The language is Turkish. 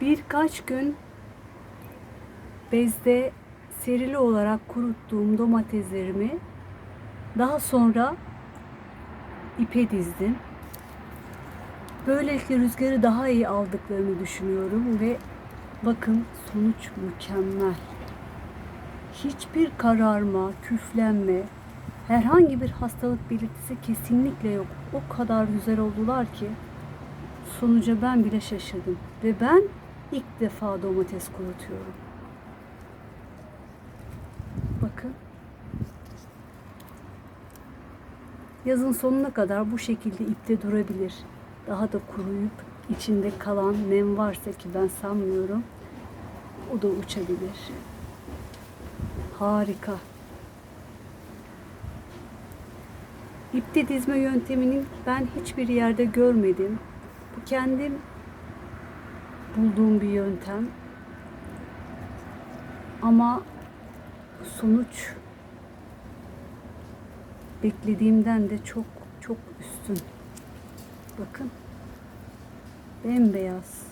birkaç gün bezde serili olarak kuruttuğum domateslerimi daha sonra ipe dizdim. Böylelikle rüzgarı daha iyi aldıklarını düşünüyorum ve bakın sonuç mükemmel. Hiçbir kararma, küflenme, herhangi bir hastalık belirtisi kesinlikle yok. O kadar güzel oldular ki sonuca ben bile şaşırdım. Ve ben ilk defa domates kurutuyorum. Bakın. Yazın sonuna kadar bu şekilde ipte durabilir. Daha da kuruyup içinde kalan nem varsa ki ben sanmıyorum. O da uçabilir. Harika. İpte dizme yöntemini ben hiçbir yerde görmedim. Bu kendim bulduğum bir yöntem. Ama sonuç beklediğimden de çok çok üstün. Bakın. Bembeyaz.